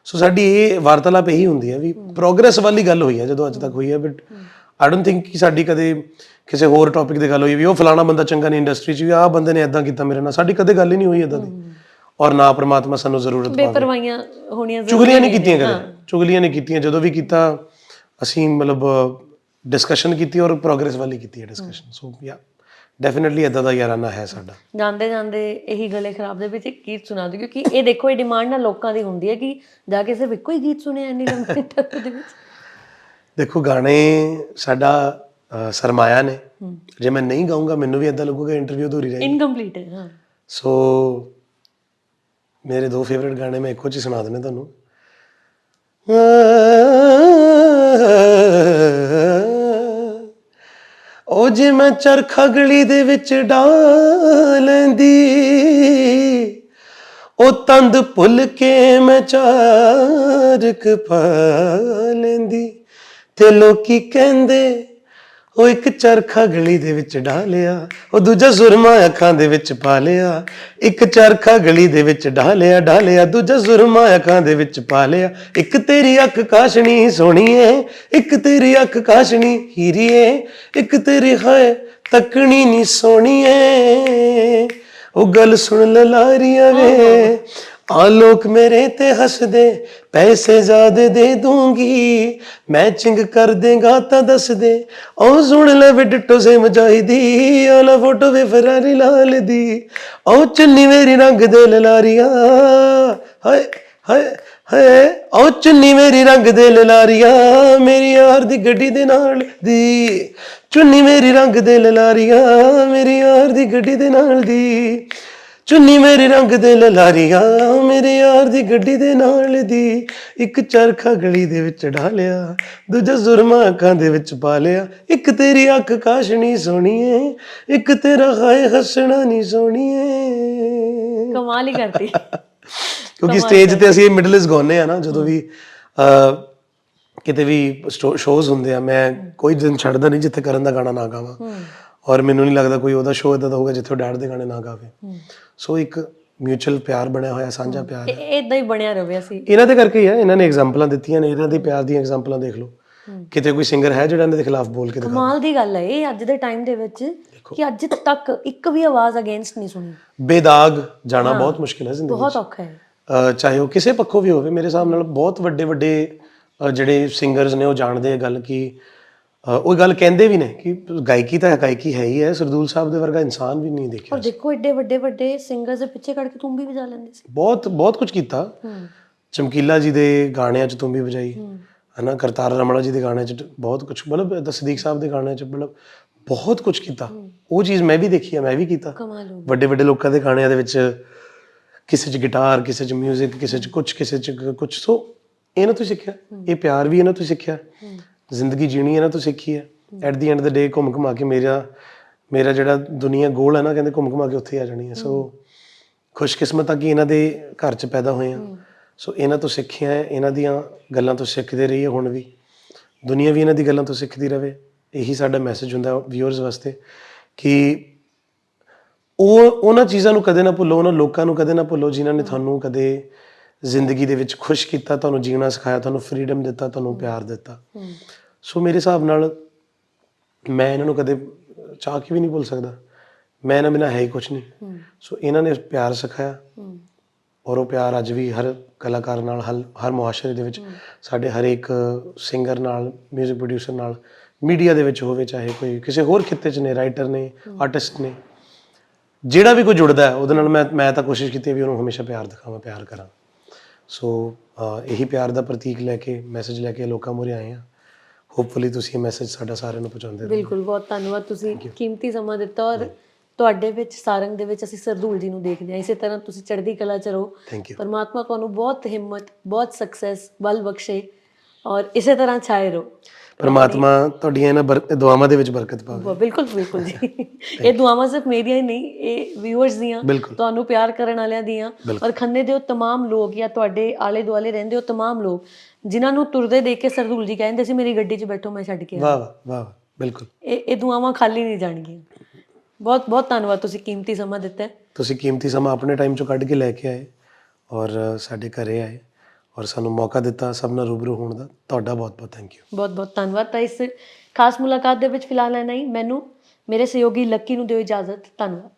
ਸੋ ਸਾਡੀ ਇਹ ਵਾਰਤਾਲਾਪ ਇਹੀ ਹੁੰਦੀ ਹੈ ਵੀ ਪ੍ਰੋਗਰੈਸ ਵਾਲੀ ਗੱਲ ਹੋਈ ਹੈ ਜਦੋਂ ਅੱਜ ਤੱਕ ਹੋਈ ਹੈ ਬਟ ਆਈ ਡੋਨਟ ਥਿੰਕ ਕਿ ਸਾਡੀ ਕਦੇ ਕਿਸੇ ਹੋਰ ਟੌਪਿਕ ਤੇ ਗੱਲ ਹੋਈ ਵੀ ਉਹ ਫਲਾਣਾ ਬੰਦਾ ਚੰਗਾ ਨਹੀਂ ਇੰਡਸਟਰੀ 'ਚ ਵੀ ਆਹ ਬੰਦੇ ਨੇ ਇਦਾਂ ਕੀਤਾ ਮੇਰੇ ਨਾਲ। ਸਾਡੀ ਕਦੇ ਗੱਲ ਹੀ ਨਹੀਂ ਹੋਈ ਇਦਾਂ ਦੀ। ਔਰ ਨਾ ਪ੍ਰਮਾਤਮਾ ਸਾਨੂੰ ਜ਼ਰੂਰਤ ਪਾਵੇ ਬੇਪਰਵਾਹੀਆਂ ਹੋਣੀਆਂ ਜ਼ਰੂਰੀ ਚੁਗਲੀਆਂ ਨਹੀਂ ਕੀਤੀਆਂ ਕਦੇ। ਚੁਗਲੀਆਂ ਨਹੀਂ ਕੀਤੀਆਂ। ਜਦੋਂ ਵੀ ਕੀਤਾ ਅਸੀਂ ਮਤਲਬ ਡਿਸਕਸ਼ਨ ਕੀਤੀ ਔਰ ਪ੍ਰੋਗਰੈਸ ਵਾਲੀ ਕੀਤੀ ਹੈ ਡਿਸਕਸ਼ਨ ਸੋ ਯਾ ਡੈਫੀਨਿਟਲੀ ਇਦਾਂ ਦਾ ਯਾਰਾਨਾ ਹੈ ਸਾਡਾ। ਜਾਂਦੇ ਜਾਂਦੇ ਇਹੀ ਗਲੇ ਖਰਾਬ ਦੇ ਵਿੱਚ ਇੱਕ ਗੀਤ ਸੁਣਾ ਦਿਓ ਕਿਉਂਕਿ ਇਹ ਦੇਖੋ ਇਹ ਡਿਮਾਂਡ ਨਾ ਲੋਕਾਂ ਦੀ ਹੁੰਦੀ ਹੈ ਕਿ ਜਾ ਕੇ ਸਿਰਫ ਇੱਕੋ ਹੀ ਗੀਤ ਸੁਣਿਆ ਇੰਨੀ ਲੰਬੀ ਇੰਟਰਵਿਊ ਦੇ ਵਿੱਚ। ਦੇਖੋ ਗਾਣੇ ਸਾਡਾ ਸਰਮਾਇਆ ਨੇ। ਜੇ ਮੈਂ ਨਹੀਂ ਗਾਉਂਗਾ ਮੈਨੂੰ ਵੀ ਇਦਾਂ ਲੱਗੂਗਾ ਇੰਟਰਵਿਊ ਅਧੂਰੀ ਰਹੀ ਇਨਕੰਪਲੀਟ ਹੈ। ਹਾਂ ਸੋ ਮੇਰੇ ਦੋ ਫੇਵਰਿਟ ਗਾਣੇ ਮੈਂ ਇੱਕੋ ਚ ਸੁਣਾ ਦਿੰਦਾ ਤੁਹਾਨੂੰ। ਉਹ ਜੇ ਮੈਂ ਚਰਖਾ ਗਲੀ ਦੇ ਵਿੱਚ ਡਾਲੈਂਦੀ ਉਹ ਤੰਦ ਭੁੱਲ ਕੇ ਮੈਂ ਚਾਰਕ ਪਾ ਲੈਂਦੀ। ਤੇ ਲੋਕੀ ਕਹਿੰਦੇ ਉਹ ਇੱਕ ਚਰਖਾ ਗਲੀ ਦੇ ਵਿੱਚ ਢਾਲਿਆ ਉਹ ਦੂਜਾ ਸੁਰਮਾ ਅੱਖਾਂ ਦੇ ਵਿੱਚ ਪਾ ਲਿਆ। ਇੱਕ ਚਰਖਾ ਗਲੀ ਦੇ ਵਿੱਚ ਢਾਲਿਆ ਢਾਲਿਆ ਦੂਜਾ ਜੁਰਮਾ ਅੱਖਾਂ ਦੇ ਵਿੱਚ ਪਾ ਲਿਆ। ਇੱਕ ਤੇਰੀ ਅੱਖ ਕਾਸ਼ਣੀ ਸੋਹਣੀਏ, ਇੱਕ ਤੇਰੀ ਅੱਖ ਕਾਸ਼ਣੀ ਹੀਰੀਏ, ਇੱਕ ਤੇਰੀ ਹੈ ਤੱਕਣੀ ਨੀ ਸੋਹਣੀਏ। ਉਹ ਗੱਲ ਸੁਣ ਲਲਾਰੀਆਂ ਵੇ ਆ ਲੋਕ ਮੇਰੇ ਤੇ ਹੱਸਦੇ ਪੈਸੇ ਜ਼ਿਆਦੇ ਦੇ ਦੂੰਗੀ ਮੈਚਿੰਗ ਕਰ ਦੇਗਾ ਤਾਂ ਦੱਸ ਦੇ ਉਹ ਸੁਣ ਲੈ ਵੀ ਡਿੱਟੋ ਸੇ ਮਜਾਹੀਦੀ ਆ ਲੈ ਫੋਟੋ ਵੀ ਫਰਾਰੀ ਲਾਲ ਦੀ ਉਹ ਚੁੰਨੀ ਮੇਰੀ ਰੰਗ ਦੇ ਲਲਾਰੀਆਂ ਹਾਏ ਹਾਏ ਹਾਏ ਉਹ ਚੁੰਨੀ ਮੇਰੀ ਰੰਗ ਦੇ ਲਲਾਰੀਆਂ ਮੇਰੀ ਯਾਰ ਦੀ ਗੱਡੀ ਦੇ ਨਾਲ ਦੀ ਚੁੰਨੀ ਮੇਰੀ ਰੰਗ ਦੇ ਲਲਾਰੀਆਂ ਮੇਰੀ ਯਾਰ ਦੀ ਗੱਡੀ ਦੇ ਨਾਲ ਦੀ ਚੁੰਨੀ ਮੇਰੇ ਰੰਗ ਦੇ ਲਲਾਰੀਆਂ ਮੇਰੇ ਯਾਰ ਦੀ ਗੱਡੀ ਦੇ ਨਾਲ ਦੀ ਇੱਕ ਚਰਖਾ ਗਲੀ ਦੇ ਵਿੱਚ ਢਾਲਿਆ ਦੂਜਾ ਜ਼ੁਰਮਾ ਅੱਖਾਂ ਦੇ ਵਿੱਚ ਪਾ ਲਿਆ ਇੱਕ ਤੇਰੀ ਅੱਖ ਕਾਸ਼ਣੀ ਸੋਹਣੀਏ ਇੱਕ ਤੇਰਾ ਹਾਏ ਹੱਸਣਾ ਨਹੀਂ ਸੋਹਣੀਏ ਕਮਾਲ ਹੀ ਕਰਤੀ। ਕਿਉਂਕਿ ਸਟੇਜ ਤੇ ਅਸੀਂ ਮਿਡਲਸ ਗਾਉਂਦੇ ਆ ਨਾ ਜਦੋਂ ਵੀ ਕਿਤੇ ਵੀ ਸ਼ੋਜ਼ ਹੁੰਦੇ ਆ ਮੈਂ ਕੋਈ ਦਿਨ ਛੱਡਦਾ ਨਹੀਂ ਜਿੱਥੇ ਕਰਨ ਦਾ ਗਾਣਾ ਨਾ ਗਾਵਾਂ। ਔਰ ਮੈਨੂੰ ਨਹੀਂ ਲੱਗਦਾ ਕੋਈ ਉਹਦਾ ਸ਼ੋਅ ਇਦਾਂ ਦਾ ਹੋਊਗਾ ਜਿੱਥੇ ਉਹ ਡੈਡ ਦੇ ਗਾਣੇ ਨਾ ਗਾਵੇ। ਸੋ ਇੱਕ ਮਿਊਚੁਅਲ ਪਿਆਰ ਬਣਿਆ ਹੋਇਆ ਸਾਂਝਾ ਪਿਆਰ। ਹੈ। ਇਦਾਂ ਹੀ ਬਣਿਆ ਰਵੇ ਅਸੀਂ। ਇਹਨਾਂ ਦੇ ਕਰਕੇ ਹੀ ਹੈ ਇਹਨਾਂ ਨੇ ਐਗਜ਼ਾਮਪਲਾਂ ਦਿੱਤੀਆਂ ਨੇ ਇਹਨਾਂ ਦੇ ਪਿਆਰ ਦੀਆਂ ਐਗਜ਼ਾਮਪਲਾਂ ਦੇਖ ਲਓ। ਕਿਤੇ ਕੋਈ ਸਿੰਗਰ ਹੈ ਜਿਹੜਾ ਇਹਨਾਂ ਦੇ ਖਿਲਾਫ ਬੋਲ ਕੇ ਦਿਖਾ ਕਮਾਲ ਦੀ ਗੱਲ ਹੈ ਇਹ ਅੱਜ ਦੇ ਟਾਈਮ ਦੇ ਵਿੱਚ ਕਿ ਅੱਜ ਤੱਕ ਇੱਕ ਵੀ ਆਵਾਜ਼ ਅਗੇਂਸਟ ਨਹੀਂ ਸੁਣੀ। ਬੇਦਾਗ ਜਾਣਾ ਬਹੁਤ ਮੁਸ਼ਕਿਲ ਹੈ ਜ਼ਿੰਦਗੀ ਬਹੁਤ ਔਖਾ ਹੈ। ਚਾਹੇ ਉਹ ਕਿਸੇ ਪੱਖੋਂ ਵੀ ਹੋਵੇ ਮੇਰੇ ਹਿਸਾਬ ਨਾਲ ਬਹੁਤ ਵੱਡੇ ਵੱਡੇ ਜਿਹੜੇ ਸਿੰਗਰਸ ਨੇ ਉਹ ਜਾਣਦੇ ਆ ਗੱਲ ਕਿ ਉਹ ਗੱਲ ਕਹਿੰਦੇ ਵੀ ਨੇ ਕਿ ਗਾਇਕੀ ਤਾਂ ਗਾਇਕੀ ਹੈ ਹੀ ਹੈ ਸਰਦੂਲ ਸਾਹਿਬ ਦੇ ਵਰਗਾ ਇਨਸਾਨ ਵੀ ਨਹੀਂ ਦੇਖਿਆ ਔਰ ਦੇਖੋ ਏਡੇ ਵੱਡੇ ਵੱਡੇ ਸਿੰਗਰਸ ਦੇ ਪਿੱਛੇ ਖੜ ਕੇ ਤੂੰ ਵੀ ਵਜਾ ਲੈਂਦੇ ਸੀ। ਬਹੁਤ ਬਹੁਤ ਕੁਝ ਕੀਤਾ। ਚਮਕੀਲਾ ਜੀ ਦੇ ਗਾਣਿਆਂ 'ਚ ਤੂੰ ਵੀ ਵਜਾਈ। ਹਨਾ ਕਰਤਾਰ ਰਮਣਾ ਜੀ ਦੇ ਗਾਣਿਆਂ 'ਚ ਬਹੁਤ ਕੁਝ ਮਤਲਬ ਸਦੀਕ ਸਾਹਿਬ ਦੇ ਗਾਣਿਆਂ 'ਚ ਮਤਲਬ ਬਹੁਤ ਕੁਝ ਕੀਤਾ। ਉਹ ਚੀਜ਼ ਮੈਂ ਵੀ ਦੇਖੀ ਆ ਮੈਂ ਵੀ ਕੀਤਾ। ਕਮਾਲ ਹੋ ਵੱਡੇ ਵੱਡੇ ਲੋਕਾਂ ਦੇ ਗਾਣਿਆਂ ਦੇ ਵਿੱਚ ਕਿਸੇ 'ਚ ਗਿਟਾਰ ਕਿਸੇ 'ਚ 뮤직 ਕਿਸੇ 'ਚ ਕੁਝ ਕਿਸੇ 'ਚ ਕੁਝ ਸੋ ਇਹਨਾਂ ਤੋਂ ਸਿੱਖਿਆ। ਇਹ ਪਿਆਰ ਵੀ ਇਹਨਾਂ ਤੋਂ ਸਿੱਖਿਆ। ਜ਼ਿੰਦਗੀ ਜੀਣੀ ਇਹਨਾਂ ਤੋਂ ਸਿੱਖੀ ਹੈ। ਐਟ ਦੀ ਐਂਡ ਦਾ ਡੇ ਘੁੰਮ ਘੁਮਾ ਕੇ ਮੇਰਾ ਮੇਰਾ ਜਿਹੜਾ ਦੁਨੀਆ ਗੋਲ ਹੈ ਨਾ, ਕਹਿੰਦੇ ਘੁੰਮ ਘੁਮਾ ਕੇ ਉੱਥੇ ਆ ਜਾਣੀ ਹੈ। ਸੋ ਖੁਸ਼ਕਿਸਮਤ ਆ ਕਿ ਇਹਨਾਂ ਦੇ ਘਰ 'ਚ ਪੈਦਾ ਹੋਏ ਆ ਸੋ ਇਹਨਾਂ ਤੋਂ ਸਿੱਖਿਆ ਹੈ, ਇਹਨਾਂ ਦੀਆਂ ਗੱਲਾਂ ਤੋਂ ਸਿੱਖਦੇ ਰਹੀਏ ਹੁਣ ਵੀ। ਦੁਨੀਆ ਵੀ ਇਹਨਾਂ ਦੀ ਗੱਲਾਂ ਤੋਂ ਸਿੱਖਦੀ ਰਵੇ। ਇਹੀ ਸਾਡਾ ਮੈਸੇਜ ਹੁੰਦਾ ਵਿਊਅਰਸ ਵਾਸਤੇ ਕਿ ਉਹ, ਉਹਨਾਂ ਚੀਜ਼ਾਂ ਨੂੰ ਕਦੇ ਨਾ ਭੁੱਲੋ, ਉਹਨਾਂ ਲੋਕਾਂ ਨੂੰ ਕਦੇ ਨਾ ਭੁੱਲੋ ਜਿਨ੍ਹਾਂ ਨੇ ਤੁਹਾਨੂੰ ਕਦੇ ਜ਼ਿੰਦਗੀ ਦੇ ਵਿੱਚ ਖੁਸ਼ ਕੀਤਾ, ਤੁਹਾਨੂੰ ਜੀਣਾ ਸਿਖਾਇਆ, ਤੁਹਾਨੂੰ ਫਰੀडम ਦਿੱਤਾ, ਤੁਹਾਨੂੰ ਪਿਆਰ ਦਿੱਤਾ। ਸੋ ਮੇਰੇ ਹਿਸਾਬ ਨਾਲ ਮੈਂ ਇਹਨਾਂ ਨੂੰ ਕਦੇ ਚਾਹ ਕੇ ਵੀ ਨਹੀਂ ਭੁੱਲ ਸਕਦਾ। ਮੈਂ ਇਹਨਾਂ ਬਿਨਾਂ ਹੈ ਹੀ ਕੁਝ ਨਹੀਂ। ਸੋ ਇਹਨਾਂ ਨੇ ਪਿਆਰ ਸਿਖਾਇਆ। ਔਰ ਉਹ ਪਿਆਰ ਅੱਜ ਵੀ ਹਰ ਕਲਾਕਾਰ ਨਾਲ ਹਰ ਮੁਹਾਸ਼ਰੇ ਦੇ ਵਿੱਚ ਸਾਡੇ ਹਰ ਇੱਕ ਸਿੰਗਰ ਨਾਲ 뮤직 ਪ੍ਰੋਡਿਊਸਰ ਨਾਲ ਮੀਡੀਆ ਦੇ ਵਿੱਚ ਹੋਵੇ ਚਾਹੇ ਕੋਈ ਕਿਸੇ ਹੋਰ ਖਿੱਤੇ 'ਚ ਨੇ ਰਾਈਟਰ ਨੇ ਆਰਟਿਸਟ ਨੇ ਜਿਹੜਾ ਵੀ ਕੋਈ ਜੁੜਦਾ ਹੈ ਉਹਦੇ ਨਾਲ ਮੈਂ ਮੈਂ ਤਾਂ ਕੋਸ਼ਿਸ਼ ਕੀਤੀ ਵੀ ਉਹਨੂੰ ਹਮੇਸ਼ਾ ਪਿਆਰ ਦਿਖਾਵਾਂ ਪਿਆਰ ਕਰਾਂ। ਸੋ ਇਹੀ ਪਿਆਰ ਦਾ ਪ੍ਰਤੀਕ ਲੈ ਕੇ ਮੈਸੇਜ ਲੈ ਕੇ ਲੋਕਾਂ ਮੂਹਰੇ ਆਏ ਆ ਹੋਪਫੁਲੀ ਤੁਸੀਂ ਇਹ ਮੈਸੇਜ ਸਾਡਾ ਸਾਰਿਆਂ ਨੂੰ ਪਹੁੰਚਾਉਂਦੇ ਰਹੋ। ਬਿਲਕੁਲ ਬਹੁਤ ਧੰਨਵਾਦ। ਤੁਸੀਂ ਕੀਮਤੀ ਸਮਾਂ ਦਿੱਤਾ ਔਰ ਤੁਹਾਡੇ ਵਿੱਚ ਸਾਰੰਗ ਦੇ ਵਿੱਚ ਅਸੀਂ ਸਰਦੂਲ ਜੀ ਨੂੰ ਦੇਖਦੇ ਹਾਂ। ਇਸੇ ਤਰ੍ਹਾਂ ਤੁਸੀਂ ਚੜ੍ਹਦੀ ਕਲਾ ਚ ਰਹੋ। ਪਰਮਾਤਮਾ ਤੁਹਾਨੂੰ ਬਹੁਤ ਹਿੰਮਤ ਬਹੁਤ ਸਕਸੈਸ ਬਲ ਬਖਸ਼ੇ। ਔਰ ਇਸੇ ਤਰ੍ਹਾਂ ਛਾਏ ਰਹੋ ਪਰਮਾਤਮਾ ਤੁਹਾਡੀਆਂ ਇਹਨਾਂ ਬਰ- ਦੁਆਵਾਂ ਦੇ ਵਿੱਚ ਬਰਕਤ ਪਾਵੇ ਬ- ਬਿਲਕੁਲ ਬਿਲਕੁਲ ਜੀ ਇਹ ਦੁਆਵਾਂ ਸਿਰਫ ਮੇਰੀਆਂ ਹੀ ਨਹੀਂ ਇਹ ਵਿਊਅਰਸ ਦੀਆਂ ਬਿਲਕੁਲ ਤੁਹਾਨੂੰ ਪਿਆਰ ਕਰਨ ਵਾਲਿਆਂ ਦੀਆਂ ਬਿਲਕੁਲ। ਔਰ ਖੰਨੇ ਦੇ ਉਹ तमाम ਲੋਕ ਜਾਂ ਤੁਹਾਡੇ ਆਲੇ ਦੁਆਲੇ ਰਹਿੰਦੇ ਉਹ तमाम ਲੋਕ ਜਿਨ੍ਹਾਂ ਨੂੰ ਤੁਰਦੇ ਦੇਖ ਕੇ ਸਰਦੂਲ ਜੀ ਕਹਿੰਦੇ ਸੀ ਮੇਰੀ ਗੱਡੀ 'ਚ ਬੈਠੋ ਮੈਂ ਛੱਡ ਕੇ ਆਇਆ। ਵਾਹ ਵਾਹ ਵਾਹ ਵਾਹ, ਬਿਲਕੁਲ ਇਹ ਇਹ ਦੁਆਵਾਂ ਖਾਲੀ ਨਹੀਂ ਜਾਣਗੀਆਂ ਬਹੁਤ ਬਹੁਤ ਧੰਨਵਾਦ ਤੁਸੀਂ ਕੀਮਤੀ ਸਮਾਂ ਦਿੱਤਾ ਹੈ। ਤੁਸੀਂ ਕੀਮਤੀ ਸਮਾਂ ਆਪਣੇ ਟਾਈਮ ਚੋਂ ਕੱਢ ਕੇ ਲੈ ਕੇ ਆਏ ਔਰ ਅ, ਸਾਡੇ ਘਰੇ ਆਏ ਔਰ ਸਾਨੂੰ ਮੌਕਾ ਦਿੱਤਾ ਸਭ ਨਾਲ ਰੂਬਰੂ ਹੋਣ ਦਾ। ਤੁਹਾਡਾ ਬਹੁਤ ਬਹੁਤ ਥੈਂਕ ਯੂ ਬਹੁਤ ਬਹੁਤ ਧੰਨਵਾਦ। ਤਾਂ ਇਸ ਖਾਸ ਮੁਲਾਕਾਤ ਦੇ ਵਿੱਚ ਫਿਲਹਾਲ ਐਨਾ ਹੀ। ਮੈਨੂੰ, ਮੇਰੇ ਸਹਿਯੋਗੀ ਲੱਕੀ ਨੂੰ ਦਿਓ ਇਜਾਜ਼ਤ। ਧੰਨਵਾਦ।